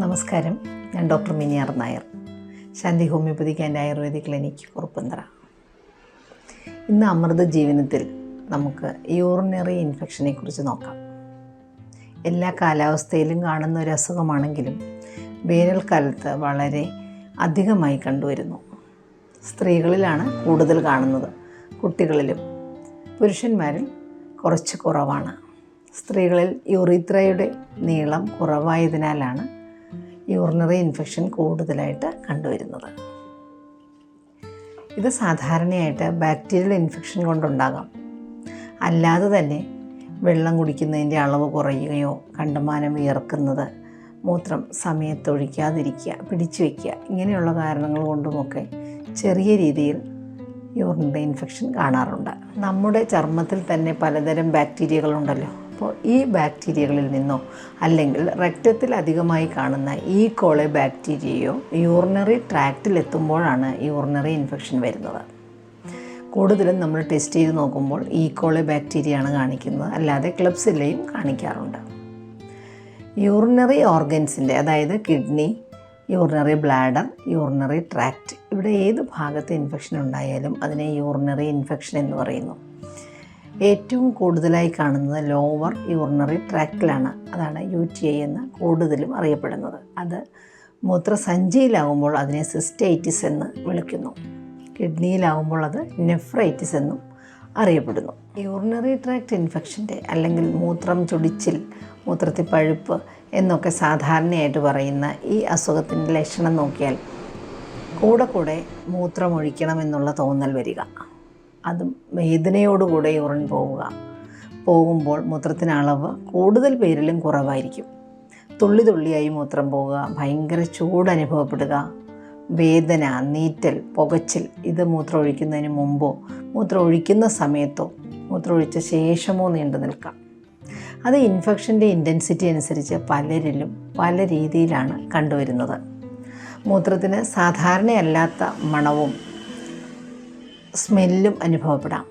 നമസ്കാരം. ഞാൻ ഡോക്ടർ മിനിയാർ നായർ. ശാന്തി ഹോമിയോപ്പതിക്ക് ആൻഡ് ആയുർവേദിക് ക്ലിനിക് കുറുപ്പന്തറ ഇന്ന് അമൃത ജീവനത്തിൽ നമുക്ക് യൂറിനറി ഇൻഫെക്ഷനെ കുറിച്ച് നോക്കാം. എല്ലാ കാലാവസ്ഥയിലും കാണുന്ന ഒരു അസുഖമാണെങ്കിലും വേനൽക്കാലത്ത് വളരെ അധികമായി കണ്ടുവരുന്നു. സ്ത്രീകളിലാണ് കൂടുതൽ കാണുന്നത്. കുട്ടികളിലും പുരുഷന്മാരിൽ കുറച്ച് കുറവാണ്. സ്ത്രീകളിൽ യുറീത്രയുടെ നീളം കുറവായതിനാലാണ് യൂറിനറി ഇൻഫെക്ഷൻ കൂടുതലായിട്ട് കണ്ടുവരുന്നത്. ഇത് സാധാരണയായിട്ട് ബാക്ടീരിയൽ ഇൻഫെക്ഷൻ കൊണ്ടുണ്ടാകാം. അല്ലാതെ തന്നെ വെള്ളം കുടിക്കുന്നതിന്റെ അളവ് കുറയുകയോ കണ്ടമാനം വിയർക്കുന്നത് മൂത്രം സമയത്തൊഴിക്കാതിരിക്കുക പിടിച്ചു വയ്ക്കുക ഇങ്ങനെയുള്ള കാരണങ്ങൾ കൊണ്ടുമൊക്കെ ചെറിയ രീതിയിൽ യൂറിന്റെ ഇൻഫെക്ഷൻ കാണാറുണ്ട്. നമ്മുടെ ചർമ്മത്തിൽ തന്നെ പലതരം ബാക്ടീരിയകളുണ്ടല്ലോ. അപ്പോൾ ഈ ബാക്ടീരിയകളിൽ നിന്നോ അല്ലെങ്കിൽ രക്തത്തിൽ അധികമായി കാണുന്ന ഈ കോളെ ബാക്ടീരിയയോ യൂറിനറി ട്രാക്റ്റിൽ എത്തുമ്പോഴാണ് യൂറിനറി ഇൻഫെക്ഷൻ വരുന്നത്. കൂടുതലും നമ്മൾ ടെസ്റ്റ് ചെയ്ത് നോക്കുമ്പോൾ ഈ കോളെ ബാക്ടീരിയയാണ് കാണിക്കുന്നത്. അല്ലാതെ ക്ലബ്സിലെയും കാണിക്കാറുണ്ട്. യൂറിനറി ഓർഗൻസിന്റെ അതായത് kidney urinary bladder urinary tract ഇവിടെ ഏത് ഭാഗത്ത് ഇൻഫെക്ഷൻ ഉണ്ടായാലും അതിനെ യൂറിനറി ഇൻഫെക്ഷൻ എന്ന് പറയുന്നു. ഏറ്റവും കൂടുതലായി കാണുന്നത് ലോവർ യൂറിനറി ട്രാക്റ്റിലാണ്. അതാണ് യു ടി ഐ എന്ന് കൂടുതലും അറിയപ്പെടുന്നത്. അത് മൂത്രസഞ്ചിയിലാകുമ്പോൾ അതിനെ സിസ്റ്റൈറ്റിസ് എന്ന് വിളിക്കുന്നു. കിഡ്നിയിലാകുമ്പോൾ അത് നെഫ്രൈറ്റിസ് എന്നും അറിയപ്പെടുന്നു. യൂറിനറി ട്രാക്ട് ഇൻഫെക്ഷന്റെ അല്ലെങ്കിൽ മൂത്രം ചൊടിച്ചിൽ മൂത്രത്തിൽ പഴുപ്പ് എന്നൊക്കെ സാധാരണയായിട്ട് പറയുന്ന ഈ അസുഖത്തിന്റെ ലക്ഷണം നോക്കിയാൽ കൂടെ കൂടെ മൂത്രമൊഴിക്കണമെന്നുള്ള തോന്നൽ വരിക. അതും വേദനയോടുകൂടെ യൂറിൻ പോവുക. പോകുമ്പോൾ മൂത്രത്തിന് അളവ് കൂടുതൽ പേരിലും കുറവായിരിക്കും. തുള്ളി തുള്ളിയായി മൂത്രം പോവുക ഭയങ്കര ചൂട് അനുഭവപ്പെടുക വേദന നീറ്റൽ പുകച്ചിൽ ഇത് മൂത്രം ഒഴിക്കുന്നതിന് മുമ്പോ മൂത്രം ഒഴിക്കുന്ന സമയത്തോ മൂത്രം ഒഴിച്ച ശേഷമോ നീണ്ടു നിൽക്കാം. അത് ഇൻഫെക്ഷന്റെ ഇന്റൻസിറ്റി അനുസരിച്ച് പലരിലും പല രീതിയിലാണ് കണ്ടുവരുന്നത്. മൂത്രത്തിന് സാധാരണയല്ലാത്ത മണവും സ്മെല്ലും അനുഭവപ്പെടാം.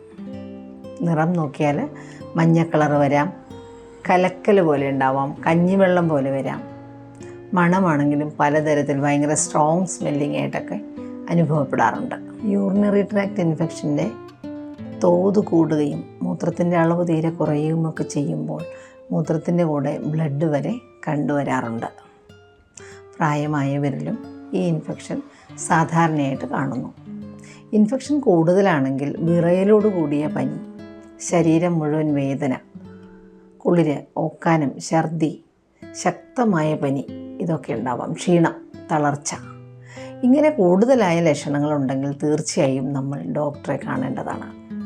നിറം നോക്കിയാൽ മഞ്ഞ കളർ വരാം. കലക്കൽ പോലെ ഉണ്ടാവാം. കഞ്ഞിവെള്ളം പോലെ വരാം. മണമാണെങ്കിലും പലതരത്തിൽ ഭയങ്കര സ്ട്രോങ് സ്മെല്ലിംഗ് ആയിട്ടൊക്കെ അനുഭവപ്പെടാറുണ്ട്. യൂറിനറി ട്രാക്ട് ഇൻഫെക്ഷന്റെ തോത് കൂടുകയും മൂത്രത്തിന്റെ അളവ് തീരെ കുറയുകയും ഒക്കെ ചെയ്യുമ്പോൾ മൂത്രത്തിന്റെ കൂടെ ബ്ലഡ് വരെ കണ്ടുവരാറുണ്ട്. പ്രായമായവരിലും ഈ ഇൻഫെക്ഷൻ സാധാരണയായിട്ട് കാണുന്നു. ഇൻഫെക്ഷൻ കൂടുതലാണെങ്കിൽ വിറയലോട് കൂടിയ പനി ശരീരം മുഴുവൻ വേദന കുളിര് ഓക്കാനം ഛർദി ശക്തമായ പനി ഇതൊക്കെ ഉണ്ടാവാം. ക്ഷീണം തളർച്ച ഇങ്ങനെ കൂടുതലായ ലക്ഷണങ്ങളുണ്ടെങ്കിൽ തീർച്ചയായും നമ്മൾ ഡോക്ടറെ കാണേണ്ടതാണ്.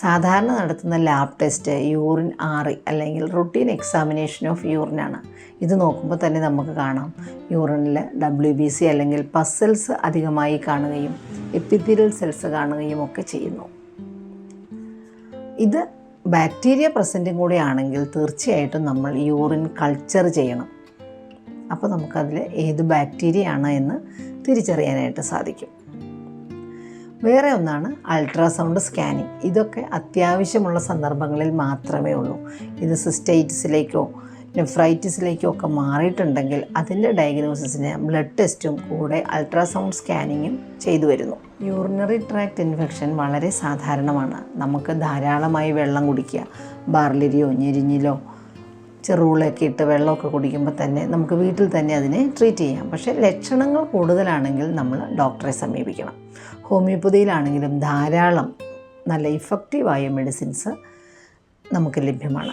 സാധാരണ നടത്തുന്ന ലാബ് ടെസ്റ്റ് യൂറിൻ ആറി അല്ലെങ്കിൽ റുട്ടീൻ എക്സാമിനേഷൻ ഓഫ് യൂറിനാണ് ഇത് നോക്കുമ്പോൾ തന്നെ നമുക്ക് കാണാം. യൂറിനിൽ ഡബ്ല്യു ബി സി അല്ലെങ്കിൽ പസൽസ് അധികമായി കാണുകയും എപ്പിത്തീരിയൽ സെൽസ് കാണുകയും ഒക്കെ ചെയ്യുന്നു. ഇത് ബാക്ടീരിയ പ്രസന്റും കൂടെ ആണെങ്കിൽ തീർച്ചയായിട്ടും നമ്മൾ യൂറിൻ കൾച്ചർ ചെയ്യണം. അപ്പോൾ നമുക്കതിൽ ഏത് ബാക്ടീരിയ ആണ് എന്ന് തിരിച്ചറിയാനായിട്ട് സാധിക്കും. വേറെ ഒന്നാണ് അൾട്രാസൗണ്ട് സ്കാനിങ്. ഇതൊക്കെ അത്യാവശ്യമുള്ള സന്ദർഭങ്ങളിൽ മാത്രമേ ഉള്ളൂ. ഇത് സിസ്റ്റൈറ്റിസിലേക്കോ നെഫ്രൈറ്റിസിലേക്കോ ഒക്കെ മാറിയിട്ടുണ്ടെങ്കിൽ അതിന്റെ ഡയഗ്നോസിസിന് ബ്ലഡ് ടെസ്റ്റും കൂടെ അൾട്രാസൗണ്ട് സ്കാനിങ്ങും ചെയ്തു വരുന്നു. യൂറിനറി ട്രാക്ട് ഇൻഫെക്ഷൻ വളരെ സാധാരണമാണ്. നമുക്ക് ധാരാളമായി വെള്ളം കുടിക്കുക. ബാർലിരിയോ ഞെരിഞ്ഞിലോ ചെറുളൊക്കെ ഇട്ട് വെള്ളമൊക്കെ കുടിക്കുമ്പോൾ തന്നെ നമുക്ക് വീട്ടിൽ തന്നെ അതിനെ ട്രീറ്റ് ചെയ്യാം. പക്ഷേ ലക്ഷണങ്ങൾ കൂടുതലാണെങ്കിൽ നമ്മൾ ഡോക്ടറെ സമീപിക്കണം. ഹോമിയോപ്പതിയിലാണെങ്കിലും ധാരാളം നല്ല ഇഫക്റ്റീവായ മെഡിസിൻസ് നമുക്ക് ലഭ്യമാണ്.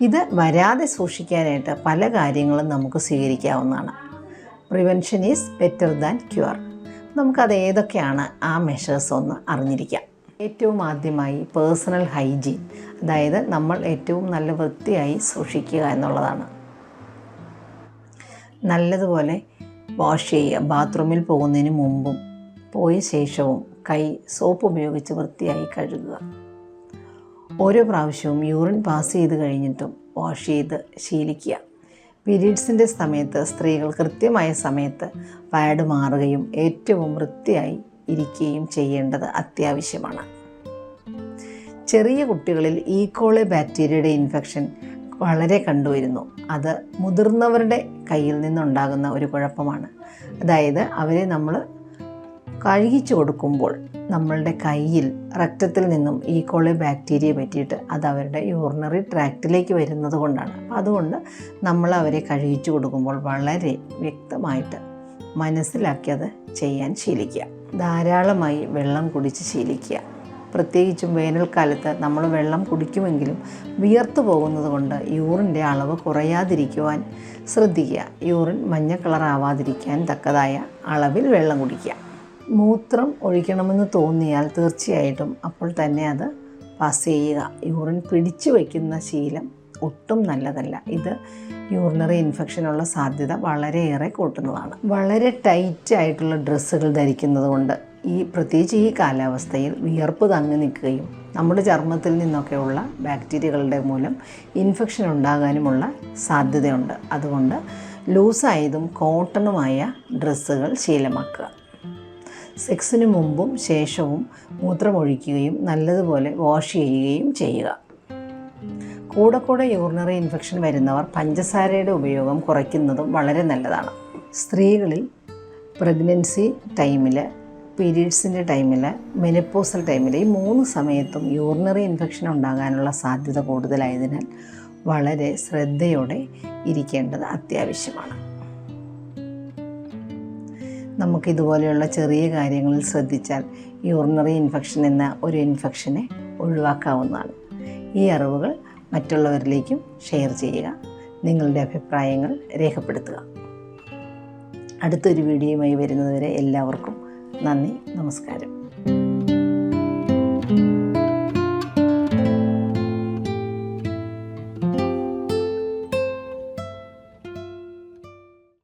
ഇത് വരാതെ സൂക്ഷിക്കാനായിട്ട് പല കാര്യങ്ങളും നമുക്ക് സ്വീകരിക്കാവുന്നതാണ്. Prevention is better than cure നമുക്കത് ഏതൊക്കെയാണ് ആ മെഷേഴ്സ് ഒന്ന് അറിഞ്ഞിരിക്കാം. ഏറ്റവും ആദ്യമായി പേഴ്സണൽ ഹൈജീൻ അതായത് നമ്മൾ ഏറ്റവും നല്ല വൃത്തിയായി സൂക്ഷിക്കുക എന്നുള്ളതാണ്. നല്ലതുപോലെ വാഷ് ചെയ്യുക. ബാത്റൂമിൽ പോകുന്നതിന് മുമ്പും പോയ ശേഷവും കൈ സോപ്പ് ഉപയോഗിച്ച് വൃത്തിയായി കഴുകുക. ഓരോ പ്രാവശ്യവും യൂറിൻ പാസ് ചെയ്ത് കഴിഞ്ഞിട്ടും വാഷ് ചെയ്ത് ശീലിക്കുക. പീരീഡ്സിന്റെ സമയത്ത് സ്ത്രീകൾ കൃത്യമായ സമയത്ത് പാഡ് മാറുകയും ഏറ്റവും വൃത്തിയായി ഇരിക്കുകയും ചെയ്യേണ്ടത് അത്യാവശ്യമാണ്. ചെറിയ കുട്ടികളിൽ ഈക്കോളെ ബാക്ടീരിയയുടെ ഇൻഫെക്ഷൻ വളരെ കണ്ടുവരുന്നു. അത് മുതിർന്നവരുടെ കയ്യിൽ നിന്നുണ്ടാകുന്ന ഒരു കുഴപ്പമാണ്. അതായത് അവരെ നമ്മൾ കഴുകിച്ചു കൊടുക്കുമ്പോൾ നമ്മളുടെ കയ്യിൽ രക്തത്തിൽ നിന്നും ഈ കോളി ബാക്ടീരിയ പറ്റിയിട്ട് അത് അവരുടെ യൂറിനറി ട്രാക്റ്റിലേക്ക് വരുന്നത് കൊണ്ടാണ്. അപ്പോൾ അതുകൊണ്ട് നമ്മൾ അവരെ കഴുകിച്ചു കൊടുക്കുമ്പോൾ വളരെ വ്യക്തമായിട്ട് മനസ്സിലാക്കി അത് ചെയ്യാൻ ശീലിക്കുക. ധാരാളമായി വെള്ളം കുടിച്ച് ശീലിക്കുക. പ്രത്യേകിച്ചും വേനൽക്കാലത്ത് നമ്മൾ വെള്ളം കുടിക്കുമെങ്കിലും വിയർത്തു പോകുന്നത് കൊണ്ട് യൂറിന്റെ അളവ് കുറയാതിരിക്കുവാൻ ശ്രദ്ധിക്കുക. യൂറിൻ മഞ്ഞ കളറാവാതിരിക്കാൻ തക്കതായ അളവിൽ വെള്ളം കുടിക്കുക. മൂത്രം ഒഴിക്കണമെന്ന് തോന്നിയാൽ തീർച്ചയായിട്ടും അപ്പോൾ തന്നെ അത് പാസ് ചെയ്യുക. യൂറിൻ പിടിച്ചു വയ്ക്കുന്ന ശീലം ഒട്ടും നല്ലതല്ല. ഇത് യൂറിനറി ഇൻഫെക്ഷനുള്ള സാധ്യത വളരെയേറെ കൂട്ടുന്നതാണ്. വളരെ ടൈറ്റ് ആയിട്ടുള്ള ഡ്രസ്സുകൾ ധരിക്കുന്നത് കൊണ്ട് ഈ പ്രത്യേകിച്ച് ഈ കാലാവസ്ഥയിൽ വിയർപ്പ് തങ്ങി നിൽക്കുകയും നമ്മുടെ ചർമ്മത്തിൽ നിന്നൊക്കെയുള്ള ബാക്ടീരിയകളുടെ മൂലം ഇൻഫെക്ഷൻ ഉണ്ടാകാനുമുള്ള സാധ്യതയുണ്ട്. അതുകൊണ്ട് ലൂസായതും കോട്ടണുമായ ഡ്രസ്സുകൾ ശീലമാക്കുക. സെക്സിന് മുമ്പും ശേഷവും മൂത്രമൊഴിക്കുകയും നല്ലതുപോലെ വാഷ് ചെയ്യുകയും ചെയ്യുക. കൂടെ കൂടെ യൂറിനറി ഇൻഫെക്ഷൻ വരുന്നവർ പഞ്ചസാരയുടെ ഉപയോഗം കുറയ്ക്കുന്നതും വളരെ നല്ലതാണ്. സ്ത്രീകളിൽ പ്രഗ്നൻസി ടൈമിൽ പീരീഡ്സിന്റെ ടൈമിൽ മെനപ്പോസൽ ടൈമിൽ ഈ മൂന്ന് സമയത്തും യൂറിനറി ഇൻഫെക്ഷൻ ഉണ്ടാകാനുള്ള സാധ്യത കൂടുതലായതിനാൽ വളരെ ശ്രദ്ധയോടെ ഇരിക്കേണ്ടത് അത്യാവശ്യമാണ്. നമുക്ക് ഇതുപോലെയുള്ള ചെറിയ കാര്യങ്ങളിൽ ശ്രദ്ധിച്ചാൽ യൂറിനറി ഇൻഫെക്ഷൻ എന്ന ഒരു ഇൻഫെക്ഷനെ ഒഴിവാക്കാവുന്നതാണ്. ഈ അറിവുകൾ മറ്റുള്ളവരിലേക്കും ഷെയർ ചെയ്യുക നിങ്ങളുടെ അഭിപ്രായങ്ങൾ രേഖപ്പെടുത്തുക. അടുത്തൊരു വീഡിയോയുമായി വരുന്നതുവരെ എല്ലാവർക്കും നന്ദി നമസ്കാരം.